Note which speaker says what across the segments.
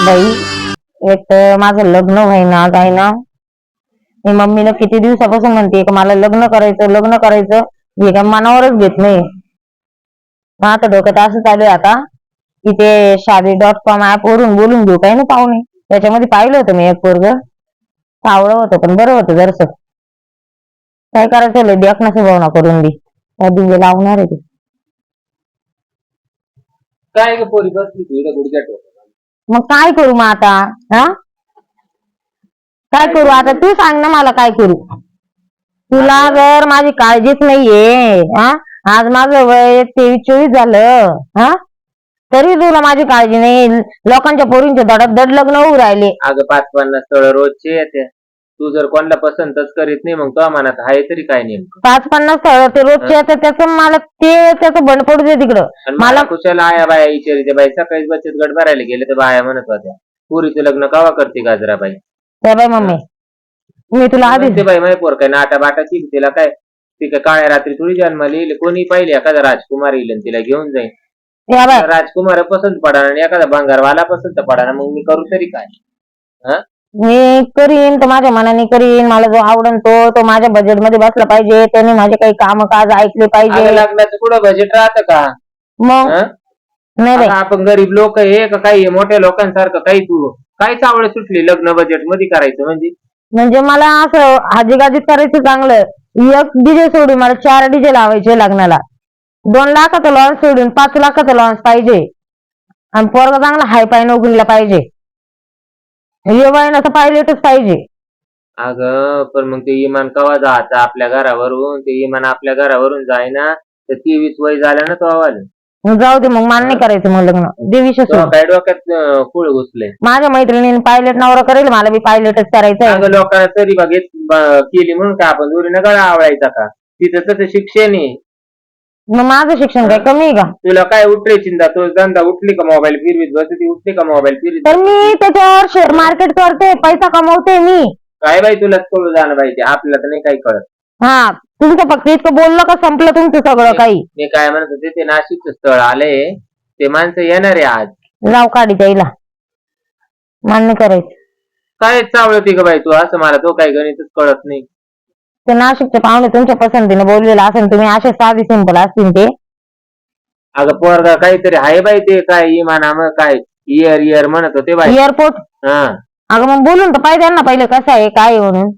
Speaker 1: बाई एक तर माझं लग्न व्हायना काय ना मी मम्मीला किती दिवसापासून म्हणते का मला लग्न करायचं लग्न करायचं. हे काय मनावरच घेत नाही. मग आता डोक्यात असं चालू आहे आता की ते शादी डॉट कॉम ऍप वरून बोलून घेऊ काय ना पाहुणे. त्याच्यामध्ये पाहिलं होतं मी एक पोरग. सावळं होतं पण बरं होतं जरस. काय करायचं लय देखना सुभावना करून दे. त्या दिवे लावणार आहे ते.
Speaker 2: काय पोरी बसली गुडघ्या
Speaker 1: मग काय करू मग आता? हा? काय करू? आता तू सांग ना मला काय करू. तुला जर माझी काळजीच नाहीये हा? आज माझं वय तेवीस चोवीस झालं हा? तरी तुला माझी काळजी नाही. लोकांच्या पोरींच्या दडात दड लग्न होऊ राहिले.
Speaker 2: अगं पाच पन्नास स्थळ रोजचे येते. तू जर कोणाला पसंतच करीत नाही मग तो मनात आहे तरी काय नेमकं?
Speaker 1: पाच पन्नास ते रोजचे येतात त्याचं मला ते त्याचं बंड पडू दे तिकडं.
Speaker 2: आणि
Speaker 1: मला-
Speaker 2: मला कुशाला आया बाया विचारिते बाई सकाळीच बचत गट भरायला गेले तर बाया म्हणत होत्या पुरीचं लग्न कवा करते गाजरा बाई
Speaker 1: त्या बाई मम्मी मी तुला आधीच
Speaker 2: म्हणते बाई माही पोर काय नाटा बाटाची तिला काय ती काय काळ्या रात्री थोडी जन्माला येईल कोणी पाहिली एखादा राजकुमार येईल आणि तिला घेऊन जाईल?
Speaker 1: या बाय
Speaker 2: राजकुमार पसंत पडा आणि एखादा भंगारवाला पसंत पडा मग मी करू तरी काय?
Speaker 1: मी करीन तो माझ्या मनाने करीन मला जो आवडन तो तो माझ्या बजेटमध्ये बसला पाहिजे त्याने माझे काही काम काज ऐकले
Speaker 2: अगं
Speaker 1: पाहिजे
Speaker 2: लग्नाचं कुठं बजेट राहतं का?
Speaker 1: मग?
Speaker 2: हं?
Speaker 1: नाही बाई.
Speaker 2: आपण गरीब लोक आहे का काही मोठ्या लोकांसारखं काही तू काय चावळ सुटली लग्न बजेटमध्ये करायचं म्हणजे?
Speaker 1: म्हणजे मला असं हाजीगाजीत करायचं चांगलं. एक डीजे सोडून मला चार डीजे लावायचे लग्नाला. दोन लाखाचं लॉन्स सोडून पाच लाखाचं लॉन्स पाहिजे. आणि पोरगा चांगला हाय पाय नोकरीला पाहिजे. येवायनाचं पायलटच पाहिजे.
Speaker 2: अगं पण मग ते इमान कवा जायचं आपल्या घरावरून? ते इमान आपल्या घरावरून जायना तर तेवीस वय झालं ना तो आवाज.
Speaker 1: मग जाऊ दे मग मला नाही करायचं मग लग्न. देवीशी
Speaker 2: तो
Speaker 1: सोड
Speaker 2: काय डोक्यात अं, फुळ घुसले.
Speaker 1: माझ्या मैत्रिणीने पायलट नवरा करेल मला बी पायलटच करायचंय.
Speaker 2: अगं लोकांना तरी बघ ब- केली म्हणून का आपण दुरीनं गळा आवडायचा का? तिथं तसं शिक्षण आहे.
Speaker 1: मग माझं शिक्षण काय कमी आहे का?
Speaker 2: तुला काय उठले चिंता? तो धंदा उठली का मोबाईल फिरवीत बसती? उठली का मोबाईल फिरवीत?
Speaker 1: तर मी त्याच्यावर शेअर मार्केट करते पैसा कमवते मी.
Speaker 2: काय बाई तुला कळू जाणं पाहिजे आपल्याला तर नाही काही कळत.
Speaker 1: हा तुमचं फक्त इतकं बोललं का संपलं तुमचं सगळं काही?
Speaker 2: मी काय म्हणत होते ते नाशिकचं स्थळ आले ते माणसं येणार आहे आज.
Speaker 1: लाव काढी त्याला. मान्य करायचं.
Speaker 2: काय चावळती का बाई तू? असं मला तो काही गणितच कळत नाही.
Speaker 1: ते नाशिकचे पाहुणे तुमच्या पसंतीने बोललेलं असेल तुम्ही असे साधी सिंपल असतील ते.
Speaker 2: अगं पोरगा काहीतरी आहे बाई ते काय इमाना मग काय इयर इयर म्हणत होते बाई.
Speaker 1: एअरपोर्ट
Speaker 2: हा.
Speaker 1: अगं मग बोलून तर पाहिजे ना पहिले कसं आहे काय आहे म्हणून.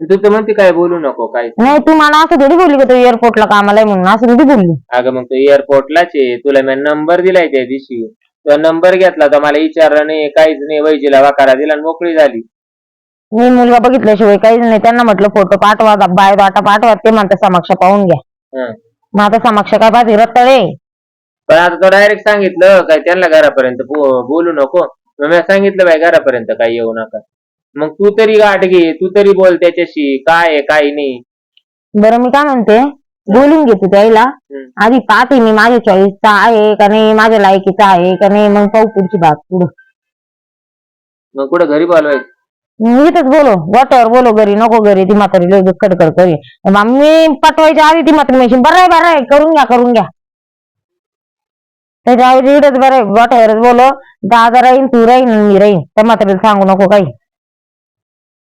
Speaker 2: तू तर म्हणते काय बोलू नको काय.
Speaker 1: नाही तू मला असं थोडी बोलली का तू एअरपोर्टला कामाला आहे म्हणून? असं थोडी बोलली.
Speaker 2: अगं मग तू एअरपोर्टलाच आहे तुला मी नंबर दिलाय त्या दिवशी. तो नंबर घेतला तर मला विचारलं नाही काहीच नाही वैजीला वाकारा दिला आणि मोकळी झाली.
Speaker 1: मी मुलगा बघितल्याशिवाय काहीच नाही. त्यांना म्हटलं फोटो पाठवा बायोडाटा पाठवा. ते म्हणतात समक्ष पाहून घ्या.
Speaker 2: हं.
Speaker 1: मग आता समक्ष काय पाहिजे रत्तळे
Speaker 2: पण आता तो डायरेक्ट सांगितलं काय त्यांना घरापर्यंत बो- बोलू नको. मग मी सांगितलं बाई घरापर्यंत काय येऊ नका. मग तू तरी गाठ घे तू तरी बोल त्याच्याशी काय आहे काय नाही.
Speaker 1: बरं मी काय म्हणते? बोलून घेते त्याला.
Speaker 2: हं.
Speaker 1: आधी पाहते मी माझ्या चॉईसचा आहे का नाही माझ्या लायकीचा आहे का नाही मग पाहू पुढची बात पुढे.
Speaker 2: मग कुठं घरी बोलवायचं?
Speaker 1: इथंच बोलो वाटावर बोलो घरी नको घरी ती म्हातारी लय कडकड करी मी पाठवायच्या आधी ती म्हातारी म्हणशील बरं आहे बरं आहे करून घ्या करून घ्या. त्याच्या आधी इथंच बरं आहे वाटावरच बोलो दादा राहीन तू राहीन मी राहीन. त्या म्हातारीला सांगू नको काही.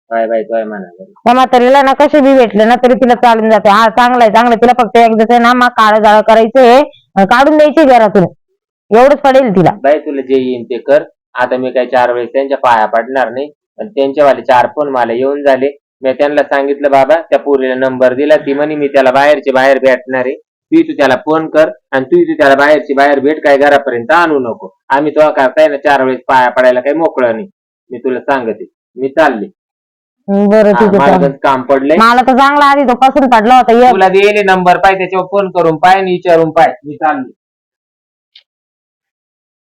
Speaker 2: काय बाई काय म्हणा.
Speaker 1: त्या म्हातारीला ना कसे बी भेटले ना तरी तिला चालून जाते. हा चांगला आहे चांगलं. तिला फक्त एकदाच आहे ना मग काळं जाळं करायचंय आणि काढून द्यायचे घरातून. एवढंच पडेल तिला.
Speaker 2: बाई तुला जे येईन ते कर. आता मी काय चार वेळेस त्यांच्या पाया पडणार नाही. आणि त्यांच्यावाले चार फोन मला येऊन झाले. मी त्यांना सांगितलं बाबा त्या पोरीला नंबर दिला. ती म्हणे मी त्याला बाहेरचे बाहेर भेटणार. आहे तू तू त्याला फोन कर आणि तू तू त्याला बाहेरची बाहेर भेट. काय घरापर्यंत आणू नको. आम्ही तो काय ना चार वेळेस पाया पडायला काही मोकळं नाही. मी तुला सांगते. मी चालले.
Speaker 1: बरं
Speaker 2: हा,
Speaker 1: ठीक
Speaker 2: मला काम पडलंय.
Speaker 1: मला तर चांगला आधी तो पसंत पडला होता ये
Speaker 2: तुला दिले नंबर पाय त्याच्यावर फोन करून पाय आणि विचारून पाय. मी चालले.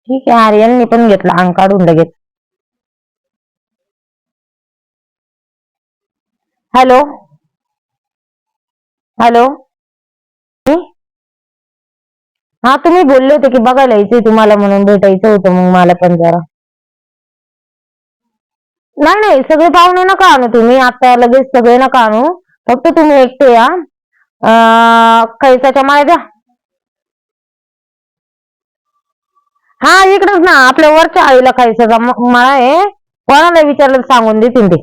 Speaker 1: ठीक आहे आर्यननी पण घेतला अंग काढून लगेच. हॅलो? हॅलो? हा तुम्ही बोलले होते की बघायला यायचंय तुम्हाला म्हणून भेटायचं होतं मग मला पण जरा. नाही नाही सगळे पाहुणे नका आणू तुम्ही. आता लगेच सगळे नका आणू. फक्त तुम्ही एकटे या. कैसाच्या माळ्या द्या. हा इकडच ना. आपल्या वरच्या आईला खायचं माळा मला आहे. कोणाला विचारलं सांगून देतील ते.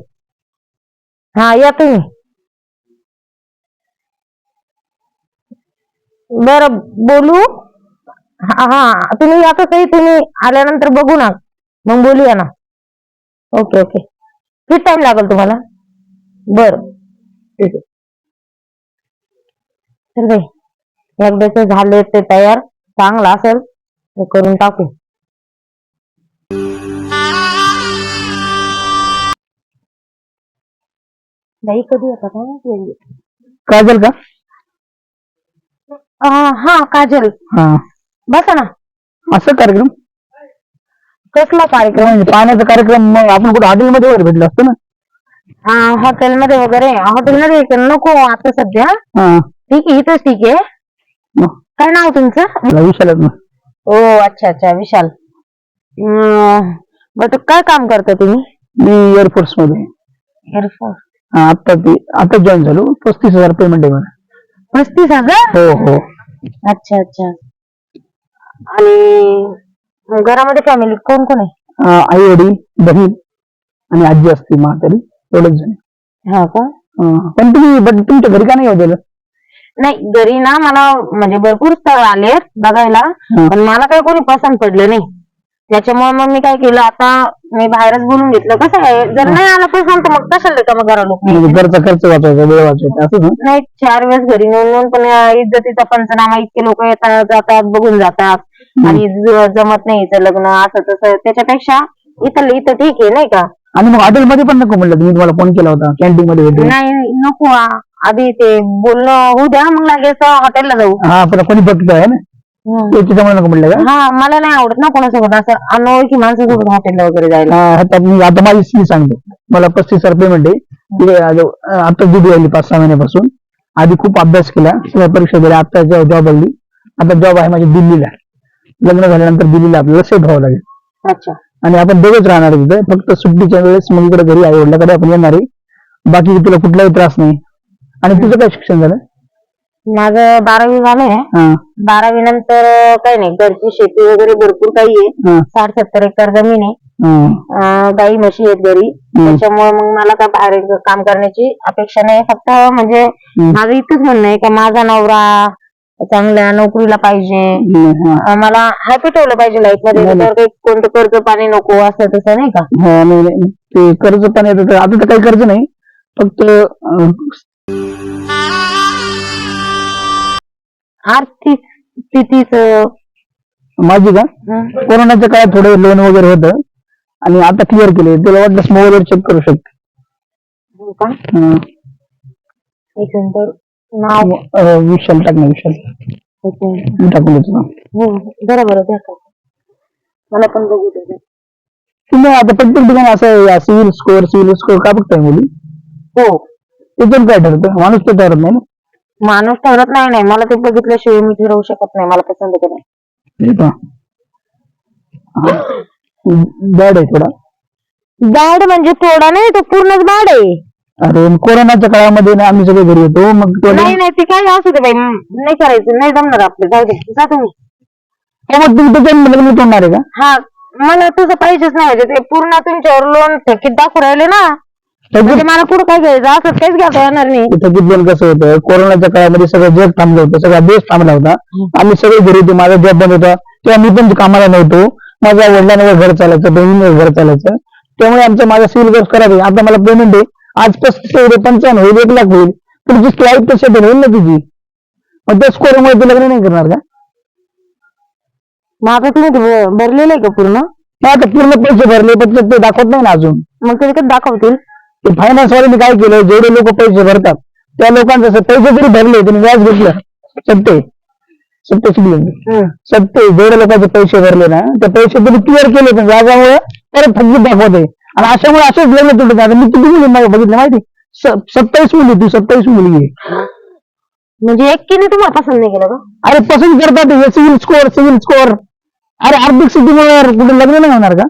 Speaker 1: हा या तुम्ही. बर बोलू? हा हा तुम्ही आता काही तुम्ही आल्यानंतर बघू ना. मग बोलूया ना. Okay okay. किती टाइम लागेल तुम्हाला? बर. ठीक आहे. तर बाई एकदाच झाले ते तयार. चांगला असेल करून टाकू. बाई कधी येतात काय माहिती.
Speaker 3: काजल का
Speaker 1: अं, हा काजल
Speaker 3: हा
Speaker 1: बसा ना
Speaker 3: असं कार्यक्रम
Speaker 1: कसला कार्यक्रम
Speaker 3: म्हणजे पाण्याचा कार्यक्रम मग आपण कुठे हॉटेलमध्ये वगैरे भेटलो असतो ना
Speaker 1: हा हॉटेलमध्ये वगैरे हॉटेलमध्ये नको आता सध्या
Speaker 3: हा
Speaker 1: ठीक आहे इथंच ठीक आहे
Speaker 3: मग
Speaker 1: काय नाव तुमचं
Speaker 3: मला विचारलं ना
Speaker 1: ओ अच्छा अच्छा विशाल बट काय काम करता तुम्ही
Speaker 3: मी एअरफोर्समध्ये
Speaker 1: एअरफोर्स
Speaker 3: आता ते आता जॉईन झालो. पस्तीस हजार पेमेंट आहे मला
Speaker 1: पस्तीस हजार?
Speaker 3: हो हो.
Speaker 1: अच्छा अच्छा. आणि घरामध्ये फॅमिली कोण कोण आहे?
Speaker 3: आई वडील बहीण आणि आजी असते म्हातारी. एवढंच जण.
Speaker 1: हा का?
Speaker 3: पण तुम्ही बट तुमच्या घरी का नाही दिलं?
Speaker 1: नाही घरी ना मला म्हणजे भरपूर स्थळ आले बघायला. पण मला काही कोणी पसंत पडलं नाही. त्याच्यामुळे मग मी काय केलं आता मी बाहेरच बोलून घेतलं. कसं आहे? जर नाही आला तर मग कशाला का मग घरा लोक
Speaker 3: म्हणजे घरचा खर्च वेळ असं ना?
Speaker 1: नाही चार वेळेस घरी नेऊन पण इज्जतीचा पंचनामा इतके लोक येतात जातात बघून जातात. आणि ज- जमत नाही हिचं लग्न असं तसं. त्याच्यापेक्षा इथं इथं ठीक आहे नाही का?
Speaker 3: आणि मग हॉटेलमध्ये पण नको म्हणलं तुम्ही तुम्हाला फोन केला होता कॅन्टीन मध्ये भेटू
Speaker 1: नाही नको आ. आधी ते बोलणं होऊ द्या मग लगेच हॉटेलला जाऊ.
Speaker 3: हा पण कोणी बघतो आहे ना? ते नको म्हणलं का?
Speaker 1: हा मला नाही आवडत ना कोणासोबत असं. अनोळखी माणसासोबत हॉटेलला वगैरे जायला.
Speaker 3: हा, आता मी आता माझी स्त्री सांगतो. मला पस्तीस हजार पेमेंट आहे तिथे आज- आता दुधी आली पाच सहा महिन्यापासून. आधी खूप अभ्यास केला. सगळ्या परीक्षा दिल्या. आता जॉब आली आता जॉब आहे माझी दिल्लीला. लग्न झाल्यानंतर दिल्लीला आपल्याला सेट व्हावं लागेल.
Speaker 1: अच्छा.
Speaker 3: आणि आपण दोघंच राहणार आहे तिथे. फक्त सुट्टीच्या वेळेस मग इकडे घरी आई वडिलाकडे आपण येणार आहे. बाकी तुला कुठलाही त्रास नाही. आणि तुझं काय शिक्षण झालं?
Speaker 1: माझं बारावी झालंय.
Speaker 3: हा.
Speaker 1: बारावी नंतर काही नाही घरची शेती वगैरे भरपूर काही आहे. साठ सत्तर एकर जमीन आहे. गाई म्हशी आहेत घरी. त्याच्यामुळे मग मला काय बाहेर काम करण्याची अपेक्षा नाही. फक्त म्हणजे माझं इतकंच म्हणणं आहे की माझा नवरा चांगल्या नोकरीला पाहिजे. मला हॅपी ठेवलं पाहिजे लाईफमध्ये काही कोणतं कर्ज पाणी नको असं तसं नाही का?
Speaker 3: हा, ते कर्ज पण आता तर काही कर्ज नाही. फक्त
Speaker 1: आर्थिक स्थितीच
Speaker 3: माझी का? कोरोनाच्या काळात थोडं लोन वगैरे होतं. आणि आता क्लिअर केले तुला वाटलं मोबाईलवर चेक करू शकते. हं.
Speaker 1: एक नाव.
Speaker 3: अं, विशाल टाक ना विशाल.
Speaker 1: मिनिट.
Speaker 3: मी टाकून देतो ना.
Speaker 1: हो बरोबर द्या का? मला पण बघू दे
Speaker 3: तुम्ही आता प्रत्येक ठिकाणी असं सिव्हिल स्कोअर सिव्हिल स्कोअर का बघताय मुली?
Speaker 1: हो.
Speaker 3: त्याच्यात काय ठरतं? माणूस तर ठरत नाही ना.
Speaker 1: माणूस ठरत नाही नाही मला ते बघितल्याशिवाय मी ठरवू शकत नाही मला पसंत आहे का नाही.
Speaker 3: बॅड आहे थोडा.
Speaker 1: बॅड म्हणजे थोडा नाही तो पूर्णच बॅड आहे.
Speaker 3: अरे कोरोनाच्या काळामध्ये ना आम्ही सगळे घरी होतो मग तो
Speaker 1: नाही नाही ते काय असू दे बाई म, नाही करायचं नाही जमणार आपलं जाऊ दे जा तुम्ही.
Speaker 3: हो, मग तुम्ही त्याच्या लग्न तोडणार आहे का?
Speaker 1: हा मला तुझं पाहिजेच नाही म्हणजे ते पूर्ण तुमच्यावर लोन थकीत दाखवू राहिले ना. म्हणजे मला कुठं काय घ्यायचं? असं काहीच घेता येणार नाही.
Speaker 3: तिथं किती कसं होतं? कोरोनाच्या काळामध्ये सगळं जग थांबलं होतं सगळा देश थांबला होता. आम्ही सगळे घरी होतो माझा जॉब बंद होता. तेव्हा मी पण कामाला नव्हतो. माझ्या वडिलांवर घर चालायचं बहिणीवर घर चालायचं. त्यामुळे आमचं माझा सिव्हिल कोर्स करावे आता मला पेमेंट आहे. आज पस्तीस होईल पंचावन्न होईल एक लाख होईल. तुझी स्लाईड तर सेटल होईल ना तुझी? मग त्या स्कोरमुळे तू लग्न नाही करणार का?
Speaker 1: मग आता तुम्ही ते भरलेलं आहे का पूर्ण?
Speaker 3: मग आता पूर्ण पैसे भरले पण ते दाखवत नाही ना अजून.
Speaker 1: मग ते कधी दाखवतील.
Speaker 3: फायनान्स वाल्यांनी काय केलं? जेवढे लोक पैसे भरतात त्या लोकांचं असं पैसे जरी भरले त्यांनी व्याज घेतलं सत्ते. सत्ते शिकले मी. सत्ते जेवढे लोकांचे पैसे भरले ना ते पैसे त्यांनी क्लिअर केले पण व्याजामुळे परत थकीत दाखवते. आणि अशामुळे असेच लग्न तुटत आता मी किती मुली बघितलं माहिती? सत्तावीस मुली ती सत्तावीस मुली आहे.
Speaker 1: म्हणजे एकटीने तुम्हाला पसंत नाही केलं
Speaker 3: अरे पसंत करतात हे सिव्हिल स्कोअर सिव्हिल स्कोअर. अरे आर्थिक स्थितीमुळे कुठे लग्न नाही होणार का?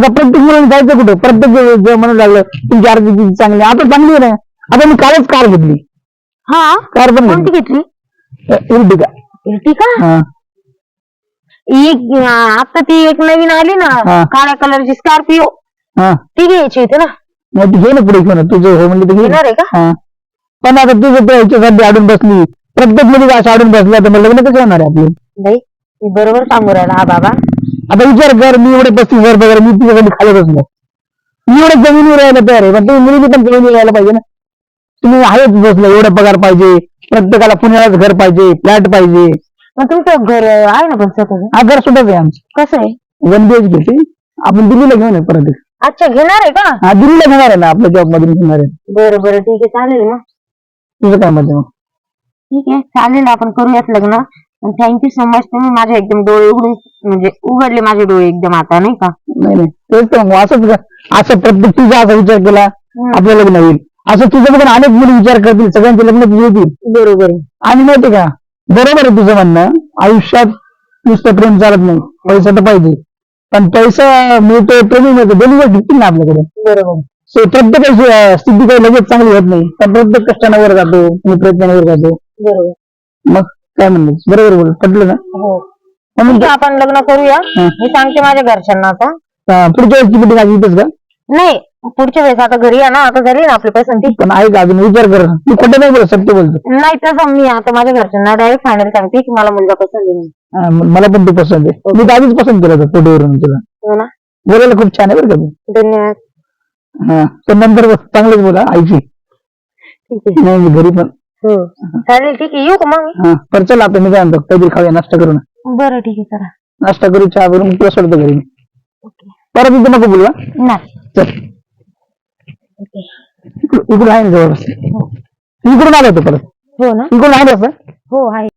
Speaker 3: आता प्रत्येक मुलाने जायचं कुठे? प्रत्येक म्हणू लागलं तुमची आर्थिक स्थिती चांगली. आता चांगली आहे ना? आता मी कालच कार घेतली.
Speaker 1: हा?
Speaker 3: कार पण
Speaker 1: कोणती
Speaker 3: घेतली. इर्टिका.
Speaker 1: इर्टिका?
Speaker 3: हा.
Speaker 1: एक आता ती एक नवीन आली ना. काळ्या कलरची स्कॉर्पिओ.
Speaker 3: हा.
Speaker 1: ती घ्यायची होती ना.
Speaker 3: मग ती घे ना पुढे घेऊन. तुझं हो म्हणलं तर
Speaker 1: घेणार आहे का?
Speaker 3: पण आता तुझं त्या ह्याच्यासाठी अडून बसली. प्रत्येक मुली असं अडून बसल्या तर मग लग्न कसं होणार आहे आपलं?
Speaker 1: बरोबर सांगू राहिला हा बाबा.
Speaker 3: आता विचार कर मी एवढे पस्तीस हजार पगार मी तुझ्यासाठी खाली बसलो मी एवढं जमिनीवर राहायला तयार आहे पण तुम्ही मुलीची पण जमिनीवर राहायला पाहिजे ना. तुम्ही आहेच बसलं एवढं पगार पाहिजे प्रत्येकाला पुण्यालाच घर पाहिजे फ्लॅट पाहिजे.
Speaker 1: मग तुमचं घर आहे ना पण स्वतःच?
Speaker 3: हा घर सुद्धा आहे आमचं.
Speaker 1: कसं आहे?
Speaker 3: वन बी एच घेते आपण दिल्लीला घेऊन आहे परत
Speaker 1: अच्छा घेणार आहे का?
Speaker 3: हा दिल्लीला घेणार आहे ना आपल्या जॉब मधून घेणार आहे.
Speaker 1: बरं बरं ठीक आहे चालेल मग
Speaker 3: तुझं काय मत आहे मग?
Speaker 1: ठीक आहे चालेल आपण करूयात लग्न. थँक्यू सो मच तुम्ही माझे एकदम डोळे उघडून म्हणजे उघडले माझे डोळे एकदम आता नाही का?
Speaker 3: नाही नाही. तेच तर मग असंच असं प्रत्येक तुझा असा विचार केला आपलं लग्न होईल. असं तुझं पण अनेक मुली विचार करतील सगळ्यांचे लग्न तुझे होतील.
Speaker 1: बरोबर. आहे
Speaker 3: आणि माहिती का? बरोबर आहे तुझं म्हणणं. आयुष्यात नुसतं प्रेम चालत नाही. पैसा तर पाहिजे. पण पैसा मिळतो प्रेमी मिळतो दोन्ही गोष्टी भेटतील ना आपल्याकडे.
Speaker 1: बरोबर.
Speaker 3: अं, स्थिती काही लगेच चांगली होत नाही. पण प्रत्येक कष्टाने वर जातो आणि प्रयत्नाने वर जातो.
Speaker 1: बरोबर.
Speaker 3: मग काय म्हणलं? बरोबर बोल पटलं ना
Speaker 1: हो.
Speaker 3: म्हणून
Speaker 1: ठीक आहे, आपण लग्न करूया.
Speaker 3: हा.
Speaker 1: मी सांगते माझ्या घरच्यांना आता
Speaker 3: पुढच्या मिटिंग आज इथेच का?
Speaker 1: नाही पुढच्या वेळेस आता घरी या ना आता झाली ना आपली पसंती
Speaker 3: पण ऐक अजून विचार कर. मी खोटं नाही बोलत सत्य बोलतो.
Speaker 1: नाही तसं मी आता माझ्या घरच्यांना डायरेक्ट फायनल सांगते की मला मुलगा पसंत आहे म्हणून.
Speaker 3: अं, म- मला पण तू पसंत आहे. मी तर आधीच पसंत केलं होतं फोटोवरून तुला.
Speaker 1: हो ना.
Speaker 3: बोलायला खूप छान आहे बरं का तू.
Speaker 1: धन्यवाद.
Speaker 3: हा पण नंतर बस चांगलंच बोला आईची
Speaker 1: ठीक आहे.
Speaker 3: नाही मी घरी पण
Speaker 1: चालेल ठीक आहे. येऊ का मग मी?
Speaker 3: हा चल आता मी काय म्हणतो काहीतरी खाऊया नाश्ता करू ना.
Speaker 1: बरं ठीक आहे चला
Speaker 3: नाश्ता करू चहा करू मग तुला सोडतो घरी मी. परत इथे नको बोलू हा?
Speaker 1: नाही.
Speaker 3: चल. इकडून इकडून आहे ना जवळ इकडून आलो होतो परत.
Speaker 1: हो ना?
Speaker 3: इकडून आहे ना असं?
Speaker 1: हो आहे.